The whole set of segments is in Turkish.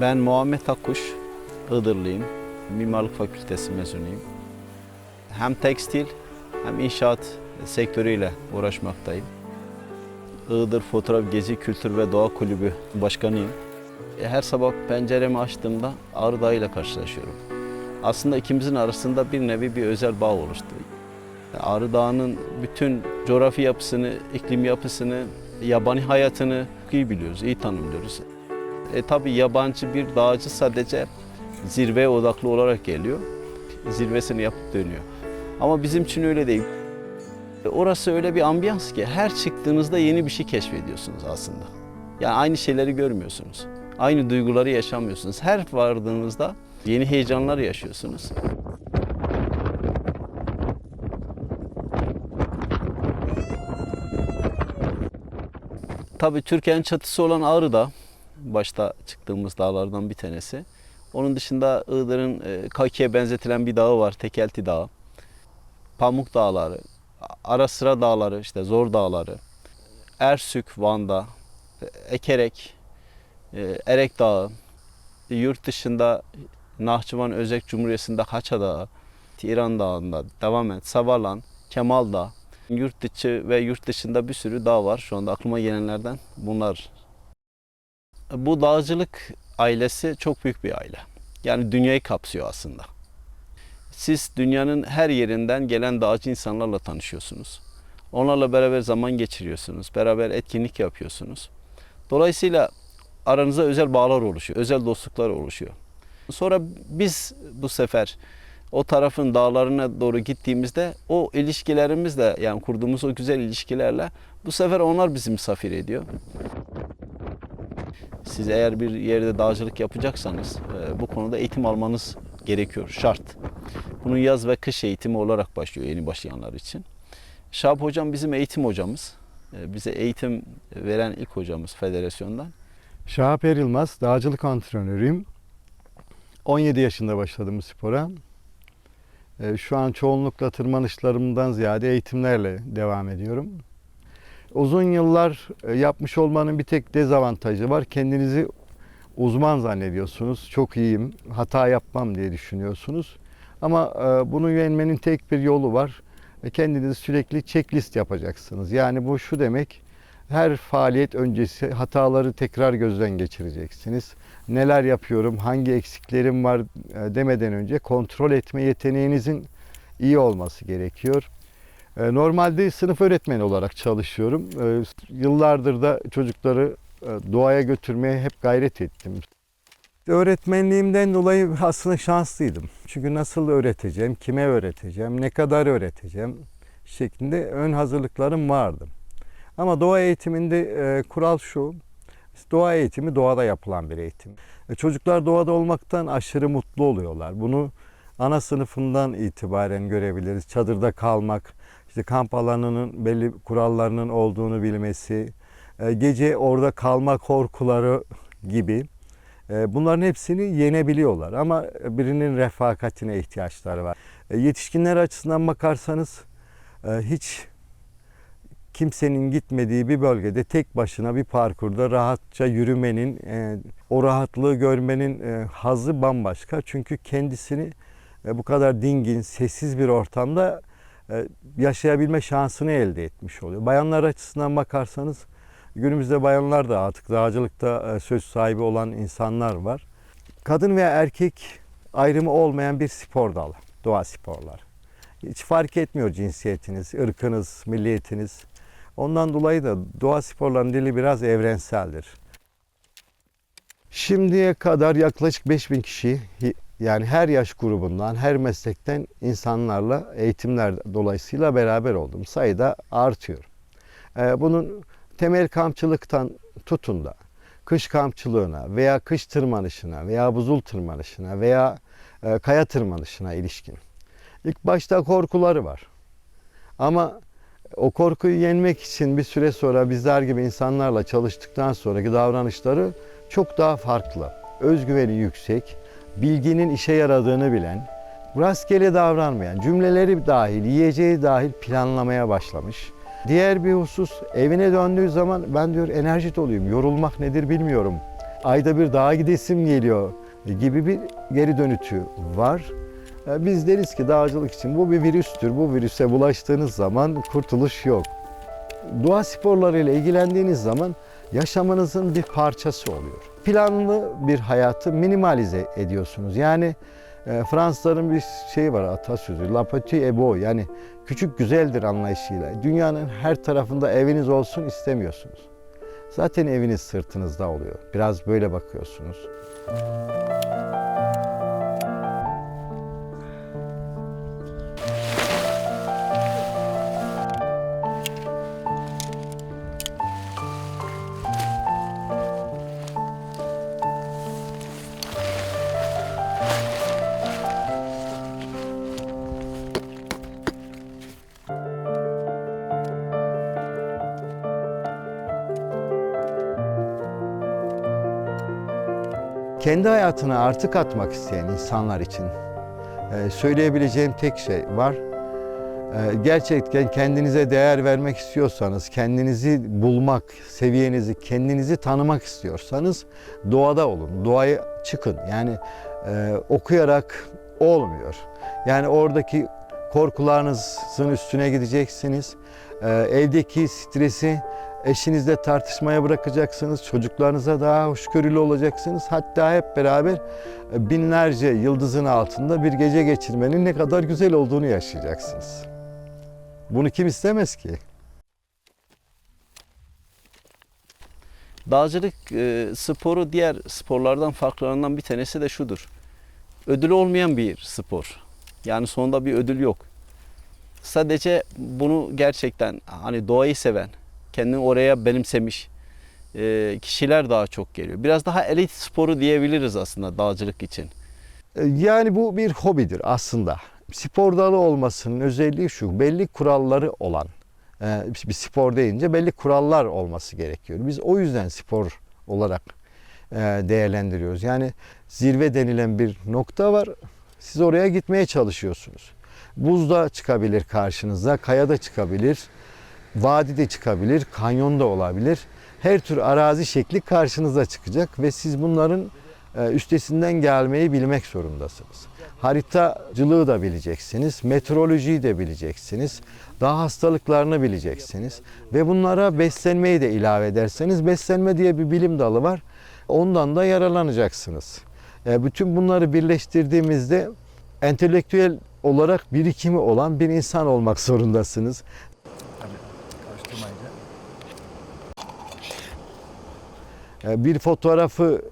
Ben Muhammed Akkuş, Iğdırlıyım. Mimarlık Fakültesi mezunuyum. Hem tekstil hem inşaat sektörüyle uğraşmaktayım. Iğdır Fotoğraf Gezi Kültür ve Doğa Kulübü başkanıyım. Her sabah penceremi açtığımda Ağrı Dağı ile karşılaşıyorum. Aslında ikimizin arasında bir nevi bir özel bağ oluştu. Ağrı Dağı'nın bütün coğrafi yapısını, iklim yapısını, yabani hayatını iyi biliyoruz, iyi tanımlıyoruz. E tabi yabancı bir dağcı sadece zirveye odaklı olarak geliyor. Zirvesini yapıp dönüyor. Ama bizim için öyle değil. E, Orası öyle bir ambiyans ki her çıktığınızda yeni bir şey keşfediyorsunuz aslında. Yani aynı şeyleri görmüyorsunuz. Aynı duyguları yaşamıyorsunuz. Her vardığınızda yeni heyecanlar yaşıyorsunuz. Tabii Türkiye'nin çatısı olan Ağrı Dağı, başta çıktığımız dağlardan bir tanesi. Onun dışında Iğdır'ın e, Kaki'ye benzetilen bir dağı var, Tekelti Dağı. Pamuk Dağları, ara sıra dağları, işte Zor Dağları, Ersük Van'da, e, Ekerek, e, Erek Dağı, yurt dışında Nahçıvan Özek Cumhuriyeti'nde Haça Dağı, İran Dağı'nda devam et, Savalan, Kemal Dağı, yurt içi ve yurt dışında bir sürü dağ var. Şu anda aklıma gelenlerden bunlar. Bu dağcılık ailesi çok büyük bir aile. Yani dünyayı kapsıyor aslında. Siz dünyanın her yerinden gelen dağcı insanlarla tanışıyorsunuz. Onlarla beraber zaman geçiriyorsunuz. Beraber etkinlik yapıyorsunuz. Dolayısıyla aranızda özel bağlar oluşuyor. Özel dostluklar oluşuyor. Sonra biz bu sefer o tarafın dağlarına doğru gittiğimizde o ilişkilerimizle yani kurduğumuz o güzel ilişkilerle bu sefer onlar bizi misafir ediyor. Siz eğer bir yerde dağcılık yapacaksanız e, bu konuda eğitim almanız gerekiyor, şart. Bunun yaz ve kış eğitimi olarak başlıyor yeni başlayanlar için. Şahap hocam bizim eğitim hocamız. E, Bize eğitim veren ilk hocamız federasyondan. Şahap Er Yılmaz, dağcılık antrenörüyüm. 17 yaşında başladım spora. Ee, Şu an çoğunlukla tırmanışlarımdan ziyade eğitimlerle devam ediyorum. Uzun yıllar e, yapmış olmanın bir tek dezavantajı var. Kendinizi uzman zannediyorsunuz. Çok iyiyim, hata yapmam diye düşünüyorsunuz. Ama e, bunu yenmenin tek bir yolu var. E, Kendinizi sürekli checklist yapacaksınız. Yani bu şu demek, her faaliyet öncesi hataları tekrar gözden geçireceksiniz. Neler yapıyorum, hangi eksiklerim var demeden önce kontrol etme yeteneğinizin iyi olması gerekiyor. E, Normalde sınıf öğretmeni olarak çalışıyorum. E, Yıllardır da çocukları e, doğaya götürmeye hep gayret ettim. Öğretmenliğimden dolayı aslında şanslıydım. Çünkü nasıl öğreteceğim, kime öğreteceğim, ne kadar öğreteceğim şeklinde ön hazırlıklarım vardı. Ama doğa eğitiminde e, kural şu, doğa eğitimi doğada yapılan bir eğitim. E, çocuklar doğada olmaktan aşırı mutlu oluyorlar. Bunu ana sınıfından itibaren görebiliriz. Çadırda kalmak, işte kamp alanının belli kurallarının olduğunu bilmesi, e, gece orada kalma korkuları gibi e, bunların hepsini yenebiliyorlar. Ama birinin refakatine ihtiyaçları var. E, Yetişkinler açısından bakarsanız hiç kimsenin gitmediği bir bölgede tek başına bir parkurda rahatça yürümenin, o rahatlığı görmenin hazzı bambaşka. Çünkü kendisini bu kadar dingin, sessiz bir ortamda yaşayabilme şansını elde etmiş oluyor. Bayanlar açısından bakarsanız günümüzde bayanlar da artık dağcılıkta e, söz sahibi olan insanlar var. Kadın veya erkek ayrımı olmayan bir spor dalı, doğa sporları. Hiç fark etmiyor cinsiyetiniz, ırkınız, milliyetiniz. Ondan dolayı da doğa sporlarının dili biraz evrenseldir. Şimdiye kadar yaklaşık 5000 kişi yani her yaş grubundan, her meslekten insanlarla eğitimler dolayısıyla beraber oldum. Sayı da artıyor. Ee, Bunun temel kampçılıktan tutun da kış kampçılığına veya kış tırmanışına veya buzul tırmanışına veya e, kaya tırmanışına ilişkin. İlk başta korkuları var. Ama o korkuyu yenmek için bir süre sonra bizler gibi insanlarla çalıştıktan sonraki davranışları çok daha farklı. Özgüveni yüksek, bilginin işe yaradığını bilen, rastgele davranmayan, cümleleri dahil, yiyeceği dahil planlamaya başlamış. Diğer bir husus evine döndüğü zaman ben diyor enerji doluyum, yorulmak nedir bilmiyorum. ayda bir dağa gidesim geliyor gibi bir geri dönütü var. E, Biz deriz ki dağcılık için bu bir virüstür. Bu virüse bulaştığınız zaman kurtuluş yok. Doğa sporlarıyla ilgilendiğiniz zaman yaşamınızın bir parçası oluyor. Planlı bir hayatı minimalize ediyorsunuz. Yani e, Fransızların bir şeyi var atasözü. La petite est beau yani küçük güzeldir anlayışıyla. Dünyanın her tarafında eviniz olsun istemiyorsunuz. Zaten eviniz sırtınızda oluyor. Biraz böyle bakıyorsunuz. Kendi hayatına artık atmak isteyen insanlar için e, söyleyebileceğim tek şey var. E, Gerçekten kendinize değer vermek istiyorsanız, kendinizi bulmak, seviyenizi, kendinizi tanımak istiyorsanız doğada olun, doğaya çıkın. Yani e, okuyarak olmuyor. Yani oradaki korkularınızın üstüne gideceksiniz. Evdeki stresi eşinizle tartışmaya bırakacaksınız. Çocuklarınıza daha hoşgörülü olacaksınız. Hatta hep beraber e, binlerce yıldızın altında bir gece geçirmenin ne kadar güzel olduğunu yaşayacaksınız. Bunu kim istemez ki? Dağcılık e, sporu diğer sporlardan farklarından bir tanesi de şudur. Ödülü olmayan bir spor. Yani sonunda bir ödül yok. Sadece bunu gerçekten hani doğayı seven, kendini oraya benimsemiş e, kişiler daha çok geliyor. Biraz daha elit sporu diyebiliriz aslında dağcılık için. E, Yani bu bir hobidir aslında. Spor dalı olmasının özelliği şu, belli kuralları olan. e, Bir spor deyince belli kurallar olması gerekiyor. Biz o yüzden spor olarak değerlendiriyoruz. Yani zirve denilen bir nokta var. Siz oraya gitmeye çalışıyorsunuz. Buzda çıkabilir karşınıza, kayada çıkabilir, vadi de çıkabilir, kanyon da olabilir. Her tür arazi şekli karşınıza çıkacak ve siz bunların e, üstesinden gelmeyi bilmek zorundasınız. Haritacılığı da bileceksiniz, meteorolojiyi de bileceksiniz, dağ hastalıklarını bileceksiniz ve bunlara beslenmeyi de ilave ederseniz beslenme diye bir bilim dalı var. Ondan da yararlanacaksınız. E, Bütün bunları birleştirdiğimizde entelektüel olarak birikimi olan bir insan olmak zorundasınız. E, Bir fotoğrafı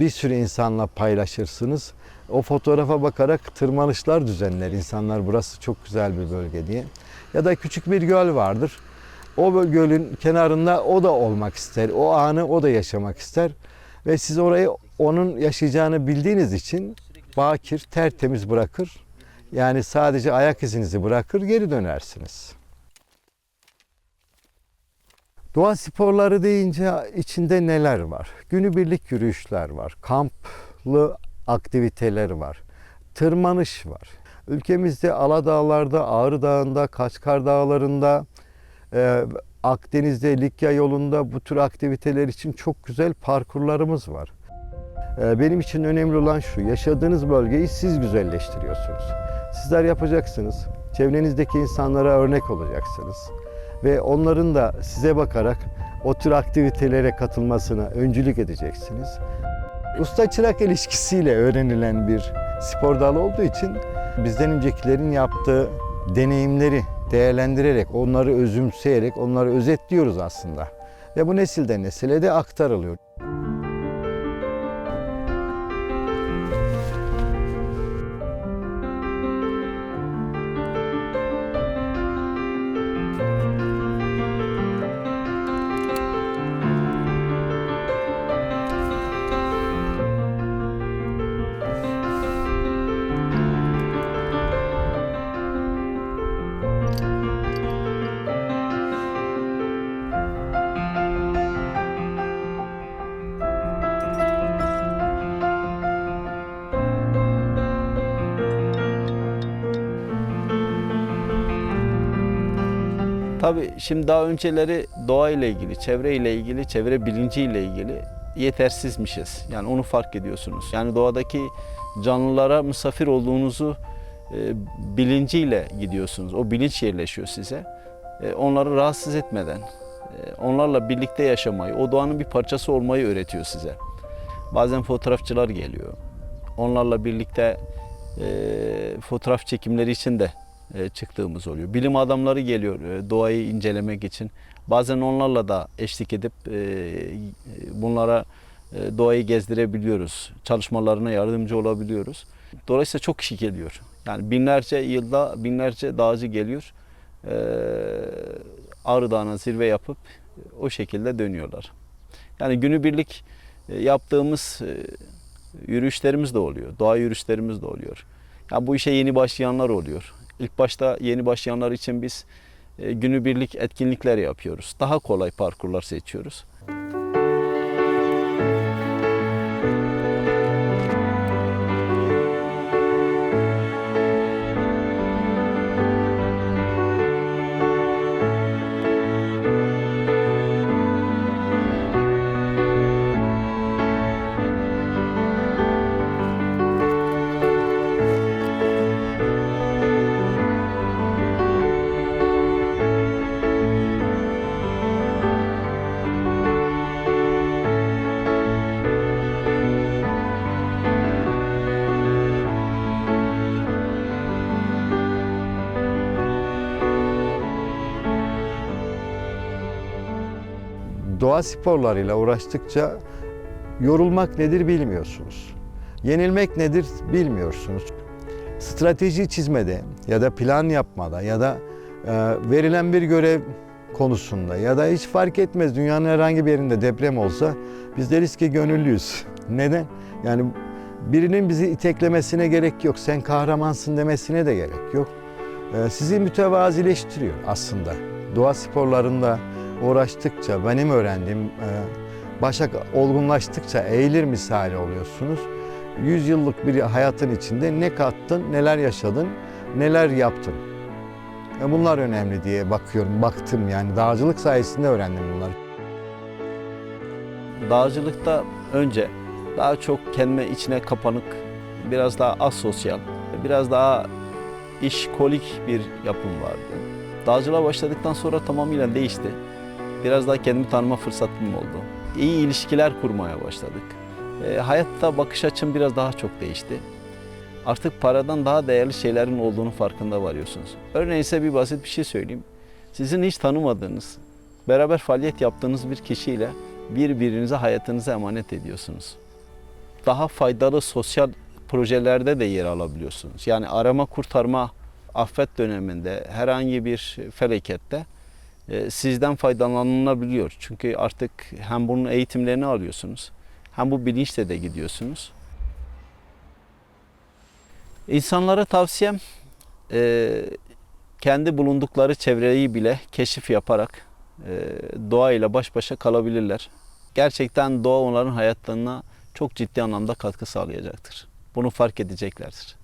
bir sürü insanla paylaşırsınız. O fotoğrafa bakarak tırmanışlar düzenler insanlar burası çok güzel bir bölge diye. Ya da küçük bir göl vardır. O gölün kenarında o da olmak ister. O anı o da yaşamak ister. Ve siz orayı onun yaşayacağını bildiğiniz için bakir, tertemiz bırakır. Yani sadece ayak izinizi bırakır geri dönersiniz. Doğa sporları deyince içinde neler var? Günübirlik yürüyüşler var, kamplı aktiviteler var, tırmanış var. Ülkemizde Aladağlar'da, Ağrı Dağı'nda, Kaçkar Dağları'nda, e, Akdeniz'de, Likya yolunda bu tür aktiviteler için çok güzel parkurlarımız var. E, benim için önemli olan şu, yaşadığınız bölgeyi siz güzelleştiriyorsunuz. Sizler yapacaksınız, çevrenizdeki insanlara örnek olacaksınız ve onların da size bakarak o tür aktivitelere katılmasına öncülük edeceksiniz. Usta çırak ilişkisiyle öğrenilen bir spor dalı olduğu için bizden öncekilerin yaptığı deneyimleri değerlendirerek, onları özümseyerek, onları özetliyoruz aslında. Ve bu nesilden nesile de aktarılıyor. Tabii şimdi daha önceleri doğa ile ilgili, çevre ile ilgili, çevre bilinci ile ilgili yetersizmişiz. Yani onu fark ediyorsunuz. Yani doğadaki canlılara misafir olduğunuzu e, bilinciyle gidiyorsunuz. O bilinç yerleşiyor size. E, onları rahatsız etmeden, e, onlarla birlikte yaşamayı, o doğanın bir parçası olmayı öğretiyor size. Bazen fotoğrafçılar geliyor. Onlarla birlikte e, fotoğraf çekimleri için de çıktığımız oluyor. Bilim adamları geliyor e, doğayı incelemek için. Bazen onlarla da eşlik edip e, e, bunlara e, doğayı gezdirebiliyoruz. Çalışmalarına yardımcı olabiliyoruz. Dolayısıyla çok kişi geliyor. Yani binlerce yılda binlerce dağcı geliyor. E, Ağrı Dağı'na zirve yapıp o şekilde dönüyorlar. Yani günübirlik e, yaptığımız e, yürüyüşlerimiz de oluyor. Doğa yürüyüşlerimiz de oluyor. Ya bu işe yeni başlayanlar oluyor. İlk başta yeni başlayanlar için biz e, günübirlik etkinlikler yapıyoruz. Daha kolay parkurlar seçiyoruz. Doğa sporlarıyla uğraştıkça yorulmak nedir bilmiyorsunuz. Yenilmek nedir bilmiyorsunuz. Strateji çizmede ya da plan yapmada ya da e, verilen bir görev konusunda ya da hiç fark etmez dünyanın herhangi bir yerinde deprem olsa biz deriz ki gönüllüyüz. Neden? Yani birinin bizi iteklemesine gerek yok. Sen kahramansın demesine de gerek yok. E, sizi mütevazileştiriyor aslında. Doğa sporlarında uğraştıkça, benim öğrendiğim e, başak olgunlaştıkça eğilir misali oluyorsunuz. Yüz yıllık bir hayatın içinde ne kattın, neler yaşadın, neler yaptın. E, Bunlar önemli diye bakıyorum, baktım yani dağcılık sayesinde öğrendim bunları. Dağcılıkta önce daha çok kendime içine kapanık, biraz daha asosyal, biraz daha işkolik bir yapım vardı. Dağcılığa başladıktan sonra tamamıyla değişti. Biraz daha kendimi tanıma fırsatım oldu. İyi ilişkiler kurmaya başladık. E, hayatta bakış açım biraz daha çok değişti. Artık paradan daha değerli şeylerin olduğunu farkında varıyorsunuz. Örneğin size bir basit bir şey söyleyeyim. Sizin hiç tanımadığınız, beraber faaliyet yaptığınız bir kişiyle birbirinize hayatınızı emanet ediyorsunuz. Daha faydalı sosyal projelerde de yer alabiliyorsunuz. Yani arama kurtarma afet döneminde herhangi bir felakette sizden faydalanılabiliyor. Çünkü artık hem bunun eğitimlerini alıyorsunuz hem bu bilinçle de gidiyorsunuz. İnsanlara tavsiyem e, kendi bulundukları çevreyi bile keşif yaparak e, doğayla baş başa kalabilirler. Gerçekten doğa onların hayatlarına çok ciddi anlamda katkı sağlayacaktır. Bunu fark edeceklerdir.